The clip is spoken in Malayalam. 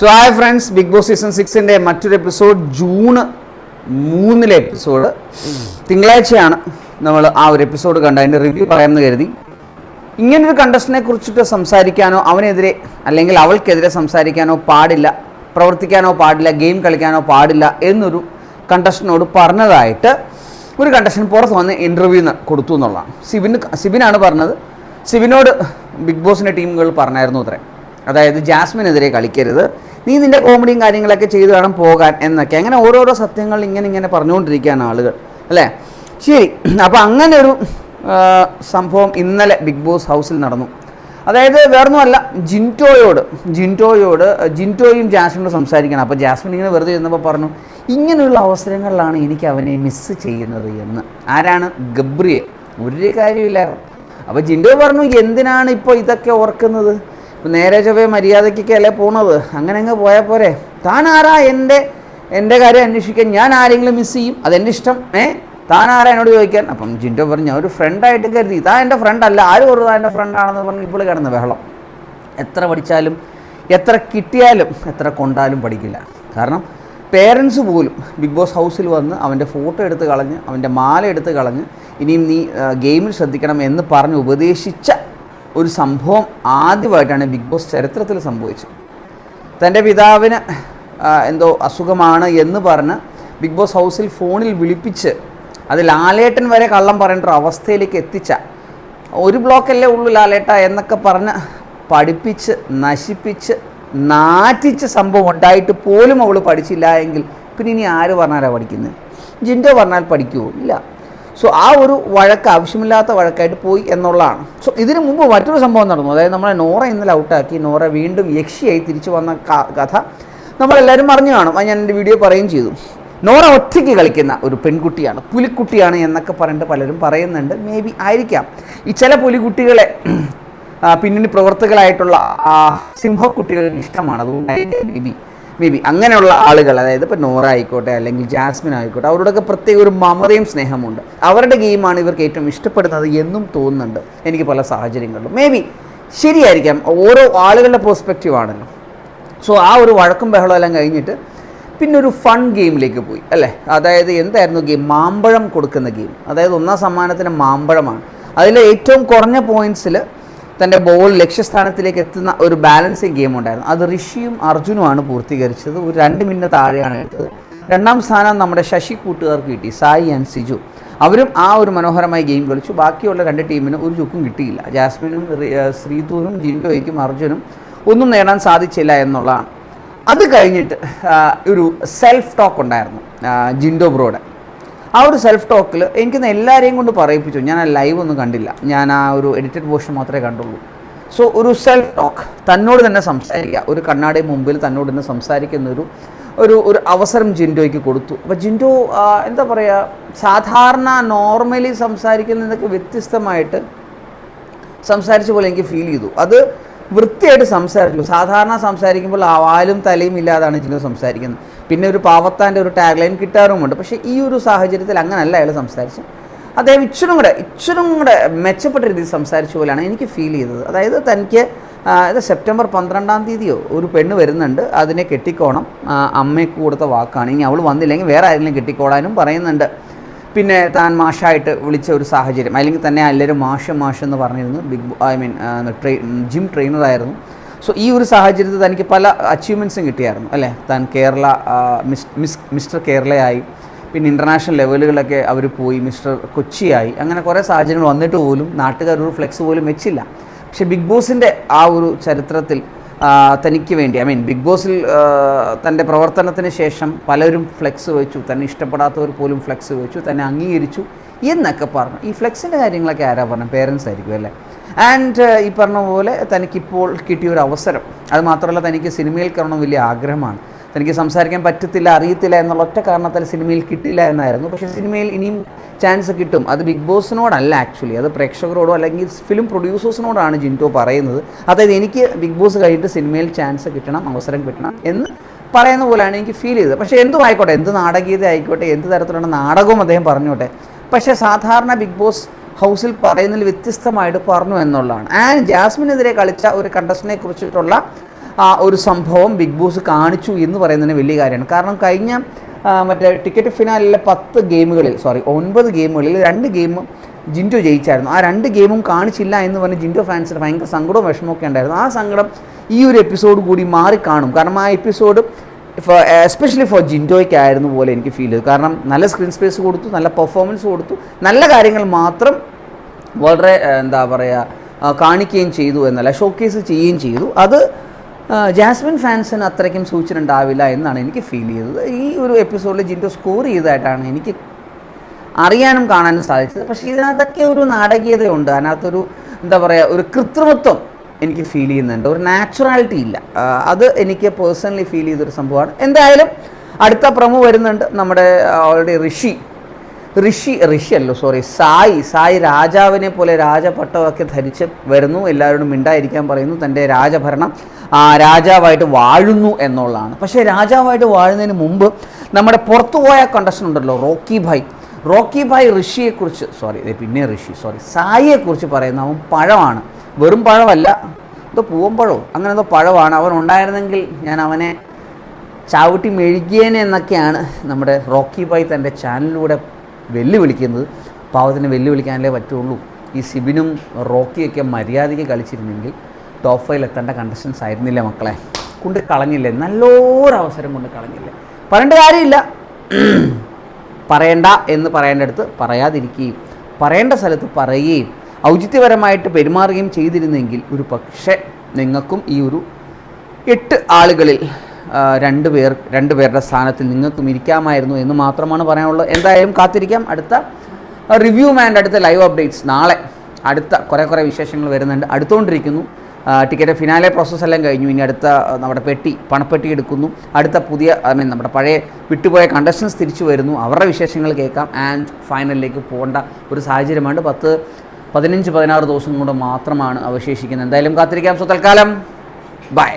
So hi friends Bigg Boss season സിക്സിന്റെ മറ്റൊരു എപ്പിസോഡ് ജൂണ് മൂന്നിലെ എപ്പിസോഡ് തിങ്കളാഴ്ചയാണ് നമ്മൾ ആ ഒരു എപ്പിസോഡ് കണ്ട അതിന്റെ റിവ്യൂ പറയാമെന്ന് കരുതി. ഇങ്ങനൊരു കണ്ടസ്റ്റിനെ കുറിച്ചിട്ട് സംസാരിക്കാനോ അവനെതിരെ അല്ലെങ്കിൽ അവൾക്കെതിരെ സംസാരിക്കാനോ പാടില്ല പ്രവർത്തിക്കാനോ പാടില്ല ഗെയിം കളിക്കാനോ പാടില്ല എന്നൊരു കണ്ടസ്റ്റിനോട് പറഞ്ഞതായിട്ട് ഒരു കണ്ടസ്റ്റൻ പുറത്ത് വന്ന് ഇന്റർവ്യൂ കൊടുത്തു എന്നുള്ളതാണ്. സിബിന് സിബിനാണ് പറഞ്ഞത്. സിബിനോട് ബിഗ് ബോസിന്റെ ടീമുകൾ പറഞ്ഞായിരുന്നു അത്രേ. അതായത് ജാസ്മിനെതിരെ കളിക്കരുത്. നീ നിന്റെ കോമഡിയും കാര്യങ്ങളൊക്കെ ചെയ്ത് വേണം പോകാൻ എന്നൊക്കെ. അങ്ങനെ ഓരോരോ സത്യങ്ങൾ ഇങ്ങനെ ഇങ്ങനെ പറഞ്ഞുകൊണ്ടിരിക്കുകയാണ് ആളുകൾ അല്ലേ? ശരി അപ്പോൾ അങ്ങനെ ഒരു സംഭവം ഇന്നലെ ബിഗ് ബോസ് ഹൗസിൽ നടന്നു. അതായത് വേറൊന്നുമല്ല ജിന്റോയോട് ജിന്റോയോട് ജിന്റോയും ജാസ്മിനോട് സംസാരിക്കണം. അപ്പോൾ ജാസ്മിൻ ഇങ്ങനെ വെറുതെ ഇരുന്നപ്പോൾ പറഞ്ഞു ഇങ്ങനെയുള്ള അവസരങ്ങളിലാണ് എനിക്ക് അവനെ മിസ്സ് ചെയ്യുന്നത് എന്ന്. ആരാണ്? ഗബ്രിയെ. ഒരു കാര്യമില്ലായിരുന്നു അപ്പോൾ ജിന്റോ പറഞ്ഞു എന്തിനാണ് ഇപ്പോൾ ഇതൊക്കെ ഓർക്കുന്നത്? നേരെ ചൊവ്വേ മര്യാദയ്ക്കൊക്കെ അല്ലേ പോണത്? അങ്ങനെ അങ്ങ് പോയാൽ പോരെ. താനാരാ എന്റെ എന്റെ കാര്യം അന്വേഷിക്കാൻ ഞാൻ ആരെങ്കിലും മിസ് ചെയ്യും? അതെന്റെ ഇഷ്ടം. ഏ? താനാരാ എന്നോട് ചോദിക്കാൻ? അപ്പം ജിൻഡോ പറഞ്ഞു ഒരു ഫ്രണ്ടായിട്ട് കരുതി. താൻ എന്റെ ഫ്രണ്ടല്ല ആരും ഒരു താൻ എന്റെ ഫ്രണ്ടാണെന്ന് പറഞ്ഞ് ഇപ്പോൾ കിടന്ന് ബഹളം. എത്ര പഠിച്ചാലും എത്ര കിട്ടിയാലും എത്ര കൊണ്ടാലും പഠിക്കില്ല. കാരണം പേരൻസ് പോലും ബിഗ് ബോസ് ഹൗസിൽ വന്ന് അവന്റെ ഫോട്ടോ എടുത്ത് കളഞ്ഞ് അവന്റെ മാല എടുത്ത് കളഞ്ഞ് ഇനിയും നീ ഗെയിമിൽ ശ്രദ്ധിക്കണം എന്ന് പറഞ്ഞ് ഉപദേശിച്ച ഒരു സംഭവം ആദ്യമായിട്ടാണ് ബിഗ് ബോസ് ചരിത്രത്തിൽ സംഭവിച്ചത്. തന്റെ പിതാവിന് എന്തോ അസുഖമാണ് എന്ന് പറഞ്ഞ് ബിഗ് ബോസ് ഹൗസിൽ ഫോണിൽ വിളിപ്പിച്ച് അത് ലാലേട്ടൻ വരെ കള്ളം പറയേണ്ട ഒരു അവസ്ഥയിലേക്ക് എത്തിച്ച ഒരു ബ്ലോക്കല്ലേ ഉള്ളൂ ലാലേട്ട എന്നൊക്കെ പറഞ്ഞ് പഠിപ്പിച്ച് നശിപ്പിച്ച് നാറ്റിച്ച സംഭവം ഉണ്ടായിട്ട് പോലും അവൾ പഠിച്ചില്ല എങ്കിൽ പിന്നെ ഇനി ആര് പറഞ്ഞാലാണ് പഠിക്കുന്നത്? ജിൻഡോ പറഞ്ഞാൽ പഠിക്കുമോ ഇല്ല. സോ ആ ഒരു വഴക്ക് ആവശ്യമില്ലാത്ത വഴക്കായിട്ട് പോയി എന്നുള്ളതാണ്. സോ ഇതിനു മുമ്പ് മറ്റൊരു സംഭവം നടന്നു. അതായത് നമ്മളെ നോറ ഇന്നലെ ഔട്ടാക്കി നോറ വീണ്ടും യക്ഷിയായി തിരിച്ചു വന്ന കഥ നമ്മളെല്ലാവരും അറിഞ്ഞു കാണും. അത് ഞാൻ എന്റെ വീഡിയോ പറയുകയും ചെയ്തു. നോറ ഒറ്റയ്ക്ക് കളിക്കുന്ന ഒരു പെൺകുട്ടിയാണ്. പുലിക്കുട്ടിയാണ് എന്നൊക്കെ പറഞ്ഞിട്ട് പലരും പറയുന്നുണ്ട്. മേ ബി ആയിരിക്കാം. ഈ ചില പുലിക്കുട്ടികളെ പിന്നണി പ്രവർത്തകരായിട്ടുള്ള സിംഹക്കുട്ടികളുടെ ഇഷ്ടമാണ്. അതുകൊണ്ടായിരിക്കും മേ ബി മേ ബി അങ്ങനെയുള്ള ആളുകൾ അതായത് ഇപ്പോൾ നോറ ആയിക്കോട്ടെ അല്ലെങ്കിൽ ജാസ്മിൻ ആയിക്കോട്ടെ അവരോടൊക്കെ പ്രത്യേക ഒരു മമതയും സ്നേഹമുണ്ട്. അവരുടെ ഗെയിമാണ് ഇവർക്ക് ഏറ്റവും ഇഷ്ടപ്പെടുന്നത് എന്നും തോന്നുന്നുണ്ട് എനിക്ക് പല സാഹചര്യങ്ങളിലും. മേ ബി ശരിയായിരിക്കാം ഓരോ ആളുകളുടെ പെർസ്പെക്റ്റീവ് ആണല്ലോ. സോ ആ ഒരു വഴക്കും ബഹളം എല്ലാം കഴിഞ്ഞിട്ട് പിന്നെ ഒരു ഫൺ ഗെയിമിലേക്ക് പോയി അല്ലേ? അതായത് എന്തായിരുന്നു ഗെയിം മാമ്പഴം കൊടുക്കുന്ന ഗെയിം അതായത് ഒന്നാം സമ്മാനത്തിന് മാമ്പഴമാണ്. അതിൽ ഏറ്റവും കുറഞ്ഞ പോയിന്റ്സിൽ തന്റെ ബോൾ ലക്ഷ്യസ്ഥാനത്തിലേക്ക് എത്തുന്ന ഒരു ബാലൻസിങ് ഗെയിം ഉണ്ടായിരുന്നു. അത് ഋഷിയും അർജുനുമാണ് പൂർത്തീകരിച്ചത്. ഒരു രണ്ട് മിനിറ്റ് താഴെയാണ് എടുത്തത്. രണ്ടാം സ്ഥാനം നമ്മുടെ ശശി കൂട്ടുകാർക്ക് കിട്ടി സായി ആൻഡ് സിജു. അവരും ആ ഒരു മനോഹരമായ ഗെയിം കളിച്ചു. ബാക്കിയുള്ള രണ്ട് ടീമിന് ഒരു ചുക്കും കിട്ടിയില്ല. ജാസ്മിനും ശ്രീധൂരും ജിൻഡോയ്ക്കും അർജുനും ഒന്നും നേടാൻ സാധിച്ചില്ല എന്നുള്ളതാണ്. അത് കഴിഞ്ഞിട്ട് ഒരു സെൽഫ് ടോക്ക് ഉണ്ടായിരുന്നു ജിൻഡോ ബ്രോയുടെ. ആ ഒരു സെൽഫ് ടോക്കിൽ എനിക്കിന്ന് എല്ലാവരെയും കൊണ്ട് പറയിപ്പിച്ചു. ഞാൻ ആ ലൈവ് ഒന്നും കണ്ടില്ല. ഞാൻ ആ ഒരു എഡിറ്റഡ് പോർഷൻ മാത്രമേ കണ്ടുള്ളൂ. സോ ഒരു സെൽഫ് ടോക്ക് തന്നോട് തന്നെ സംസാരിക്കുക. ഒരു കണ്ണാടി മുമ്പിൽ തന്നോട് തന്നെ സംസാരിക്കുന്ന ഒരു ഒരു ഒരു അവസരം ജിൻഡോയ്ക്ക് കൊടുത്തു. അപ്പോൾ ജിൻഡോ എന്താ പറയുക സാധാരണ നോർമലി സംസാരിക്കുന്നതൊക്കെ വ്യത്യസ്തമായിട്ട് സംസാരിച്ച പോലെ എനിക്ക് ഫീൽ ചെയ്തു. അത് വൃത്തിയായിട്ട് സംസാരിച്ചു സാധാരണ സംസാരിക്കുമ്പോൾ ആവാലും തലയും ഇല്ലാതാണ് ജിനു സംസാരിക്കുന്നത്. പിന്നെ ഒരു പാവത്താന്റെ ഒരു ടാഗ് ലൈൻ കിട്ടാറുമുണ്ട്. പക്ഷേ ഈ ഒരു സാഹചര്യത്തിൽ അങ്ങനല്ല അയാൾ സംസാരിച്ചു അദ്ദേഹം ഇച്ചിരും കൂടെ ഇച്ചിരും കൂടെ മെച്ചപ്പെട്ട രീതിയിൽ സംസാരിച്ച പോലെയാണ് എനിക്ക് ഫീൽ ചെയ്തത്. അതായത് തനിക്ക് ഇത് സെപ്റ്റംബർ പന്ത്രണ്ടാം തീയതിയോ ഒരു പെണ്ണ് വരുന്നുണ്ട്. അതിനെ കെട്ടിക്കോണം. അമ്മയ്ക്ക് കൊടുത്ത വാക്കാണ്. ഇനി അവൾ വന്നില്ലെങ്കിൽ വേറെ ആരെങ്കിലും കെട്ടിക്കോളാനും പറയുന്നുണ്ട്. പിന്നെ താൻ മാഷായിട്ട് വിളിച്ച ഒരു സാഹചര്യം. അല്ലെങ്കിൽ തന്നെ എല്ലാവരും മാഷ് മാഷ് എന്ന് പറഞ്ഞിരുന്നു. ബിഗ് ഐ മീൻ ട്രെയി ജിം ട്രെയിനറായിരുന്നു സോ ഈ ഒരു സാഹചര്യത്തിൽ തനിക്ക് പല അച്ചീവ്മെന്റ്സും കിട്ടിയായിരുന്നു അല്ലേ? താൻ കേരള മിസ് മിസ് മിസ്റ്റർ കേരളയായി. പിന്നെ ഇന്റർനാഷണൽ ലെവലുകളൊക്കെ അവർ പോയി മിസ്റ്റർ കൊച്ചിയായി. അങ്ങനെ കുറേ സാഹചര്യങ്ങൾ വന്നിട്ട് പോലും നാട്ടുകാർ ഒരു ഫ്ലെക്സ് പോലും വെച്ചില്ല. പക്ഷേ ബിഗ് ബോസിന്റെ ആ ഒരു ചരിത്രത്തിൽ തനിക്ക് വേണ്ടി ഐ മീൻ ബിഗ് ബോസിൽ തന്റെ പ്രവർത്തനത്തിന് ശേഷം പലരും ഫ്ലെക്സ് വെച്ചു തന്നെ ഇഷ്ടപ്പെടാത്തവർ പോലും ഫ്ലെക്സ് വെച്ചു തന്നെ അംഗീകരിച്ചു എന്നൊക്കെ പറഞ്ഞു. ഈ ഫ്ലെക്സിന്റെ കാര്യങ്ങളൊക്കെ ആരാ പറഞ്ഞു? പേരൻസ് ആയിരിക്കും അല്ലേ? ആൻഡ് ഈ പറഞ്ഞ പോലെ തനിക്കിപ്പോൾ കിട്ടിയ ഒരു അവസരം അത് മാത്രമല്ല തനിക്ക് സിനിമയിൽ കയറണം വലിയ ആഗ്രഹമാണ്. തനിക്ക് സംസാരിക്കാൻ പറ്റത്തില്ല അറിയത്തില്ല എന്നുള്ള ഒറ്റ കാരണത്താൽ സിനിമയിൽ കിട്ടില്ല എന്നായിരുന്നു. പക്ഷേ സിനിമയിൽ ഇനിയും ചാൻസ് കിട്ടും. അത് ബിഗ് ബോസിനോടല്ല ആക്ച്വലി അത് പ്രേക്ഷകരോടോ അല്ലെങ്കിൽ ഫിലിം പ്രൊഡ്യൂസേഴ്സിനോടാണ് ജിന്റോ പറയുന്നത്. അതായത് എനിക്ക് ബിഗ് ബോസ് കഴിഞ്ഞിട്ട് സിനിമയിൽ ചാൻസ് കിട്ടണം അവസരം കിട്ടണം എന്ന് പറയുന്ന പോലെയാണ് എനിക്ക് ഫീൽ ചെയ്തത്. പക്ഷേ എന്തും ആയിക്കോട്ടെ എന്ത് നാടകീയത ആയിക്കോട്ടെ എന്ത് തരത്തിലുള്ള നാടകവും അദ്ദേഹം പറഞ്ഞോട്ടെ. പക്ഷേ സാധാരണ ബിഗ് ബോസ് ഹൗസിൽ പറയുന്നതിൽ വ്യത്യസ്തമായിട്ട് പറഞ്ഞു എന്നുള്ളതാണ്. ആൻഡ് ജാസ്മിനെതിരെ കളിച്ച ഒരു കണ്ടസ്റ്റിനെ കുറിച്ചിട്ടുള്ള ഒരു സംഭവം ബിഗ് ബോസ് കാണിച്ചു എന്ന് പറയുന്നതിന് വലിയ കാര്യമാണ്. കാരണം കഴിഞ്ഞ ആ, മറ്റേ ടിക്കറ്റ് ഫിനാലിലെ പത്ത് ഗെയിമുകളിൽ സോറി ഒൻപത് ഗെയിമുകളിൽ രണ്ട് ഗെയിം ജിൻഡോ ജയിച്ചായിരുന്നു. ആ രണ്ട് ഗെയിമും കാണിച്ചില്ല എന്ന് പറഞ്ഞ് ജിൻഡോ ഫാൻസിന് ഭയങ്കര സങ്കടവും വിഷമമൊക്കെ ഉണ്ടായിരുന്നു. ആ സങ്കടം ഈ ഒരു എപ്പിസോഡ് കൂടി മാറി കാണും. കാരണം ആ എപ്പിസോഡ് ഫോർ എസ്പെഷ്യലി ഫോർ ജിൻഡോയ്ക്കായിരുന്നു പോലെ എനിക്ക് ഫീൽ ചെയ്തു. കാരണം നല്ല സ്ക്രീൻ സ്പേസ് കൊടുത്തു നല്ല പെർഫോമൻസ് കൊടുത്തു നല്ല കാര്യങ്ങൾ മാത്രം വളരെ എന്താ പറയുക കാണിക്കുകയും ചെയ്തു എന്നല്ല ഷോക്കേസ് ചെയ്യുകയും ചെയ്തു. അത് ആ, ജാസ്മിൻ ഫാൻസിന് അത്രയ്ക്കും ഉണ്ടാവില്ല എന്നാണ് എനിക്ക് ഫീൽ ചെയ്തത്. ഈ ഒരു എപ്പിസോഡിൽ ജിൻഡോ സ്കോർ ചെയ്തതായിട്ടാണ് എനിക്ക് അറിയാനും കാണാനും സാധിച്ചത്. പക്ഷേ ഇതിനകത്തൊക്കെ ഒരു നാടകീയതയുണ്ട്. അതിനകത്തൊരു എന്താ പറയുക ഒരു കൃത്രിമത്വം എനിക്ക് ഫീൽ ചെയ്യുന്നുണ്ട്. ഒരു നാച്ചുറാലിറ്റി ഇല്ല. അത് എനിക്ക് പേഴ്സണലി ഫീൽ ചെയ്തൊരു സംഭവമാണ്. എന്തായാലും അടുത്ത പ്രമോ വരുന്നുണ്ട്. നമ്മുടെ ഓൾറെഡി ഋഷി. ഋഷി ഋഷി അല്ലോ സോറി സായി. സായി രാജാവിനെ പോലെ രാജപട്ടമൊക്കെ ധരിച്ച് വരുന്നു. എല്ലാവരോടും മിണ്ടായിരിക്കാൻ പറയുന്നു. തന്റെ രാജഭരണം രാജാവായിട്ട് വാഴുന്നു എന്നുള്ളതാണ്. പക്ഷേ രാജാവായിട്ട് വാഴുന്നതിന് മുമ്പ് നമ്മുടെ പുറത്തുപോയ കണ്ടക്ഷൻ ഉണ്ടല്ലോ റോക്കി ഭായ് റോക്കി ഭായ് ഋഷിയെക്കുറിച്ച് സോറി പിന്നെ ഋഷി സോറി സായിയെക്കുറിച്ച് പറയുന്ന അവൻ പഴമാണ്. വെറും പഴമല്ല എന്തോ പൂവമ്പഴമോ അങ്ങനെ എന്തോ പഴമാണ്. അവൻ ഉണ്ടായിരുന്നെങ്കിൽ ഞാൻ അവനെ ചാവിട്ടി മെഴുകിയേനെ എന്നൊക്കെയാണ് നമ്മുടെ റോക്കി ഭായ് തന്റെ ചാനലിലൂടെ വെല്ലുവിളിക്കുന്നത്. പാവത്തിന് വെല്ലുവിളിക്കാനല്ലേ പറ്റുള്ളൂ. ഈ സിബിനും റോക്കിയൊക്കെ മര്യാദയ്ക്ക് കളിച്ചിരുന്നെങ്കിൽ ടോപ്പ് ഫൈവിൽ എത്തേണ്ട കണ്ടസ്റ്റൻസ് ആയിരുന്നില്ല മക്കളെ? കൊണ്ട് കളഞ്ഞില്ലേ? നല്ലൊരു അവസരം കൊണ്ട് കളഞ്ഞില്ലേ? പറയേണ്ട കാര്യമില്ല. പറയണ്ട എന്ന് പറയേണ്ടടുത്ത് പറയാതിരിക്കുകയും പറയേണ്ട സ്ഥലത്ത് പറയുകയും ഔചിത്യപരമായിട്ട് പെരുമാറുകയും ചെയ്തിരുന്നെങ്കിൽ ഒരു പക്ഷേ നിങ്ങൾക്കും ഈ ഒരു എട്ട് ആളുകളിൽ രണ്ട് പേർ രണ്ട് പേരുടെ സ്ഥാനത്തിൽ നിങ്ങൾക്കും ഇരിക്കാമായിരുന്നു എന്ന് മാത്രമാണ് പറയാനുള്ളത്. എന്തായാലും കാത്തിരിക്കാം. അടുത്ത റിവ്യൂ മാന്റെ അടുത്ത ലൈവ് അപ്ഡേറ്റ്സ് നാളെ. അടുത്ത കുറേ കുറേ വിശേഷങ്ങൾ വരുന്നുണ്ട്. അടുത്തുകൊണ്ടിരിക്കുന്നു ടിക്കറ്റ് ഫിനാലെ പ്രോസസ്സ് എല്ലാം കഴിഞ്ഞു. ഇനി അടുത്ത നമ്മുടെ പെട്ടി പണപ്പെട്ടി എടുക്കുന്നു. അടുത്ത പുതിയ ഐ മീൻ നമ്മുടെ പഴയ വിട്ടുപോയ കണ്ടസ്റ്റൻസ് തിരിച്ചു വരുന്നു. അവരുടെ വിശേഷങ്ങൾ കേൾക്കാം. ആൻഡ് ഫൈനലിലേക്ക് പോകേണ്ട ഒരു സാഹചര്യമാണ് പത്ത് പതിനഞ്ച് പതിനാറ് ദിവസം കൂടെ മാത്രമാണ് അവശേഷിക്കുന്നത്. എന്തായാലും കാത്തിരിക്കാം. സോ തൽക്കാലം. ബൈ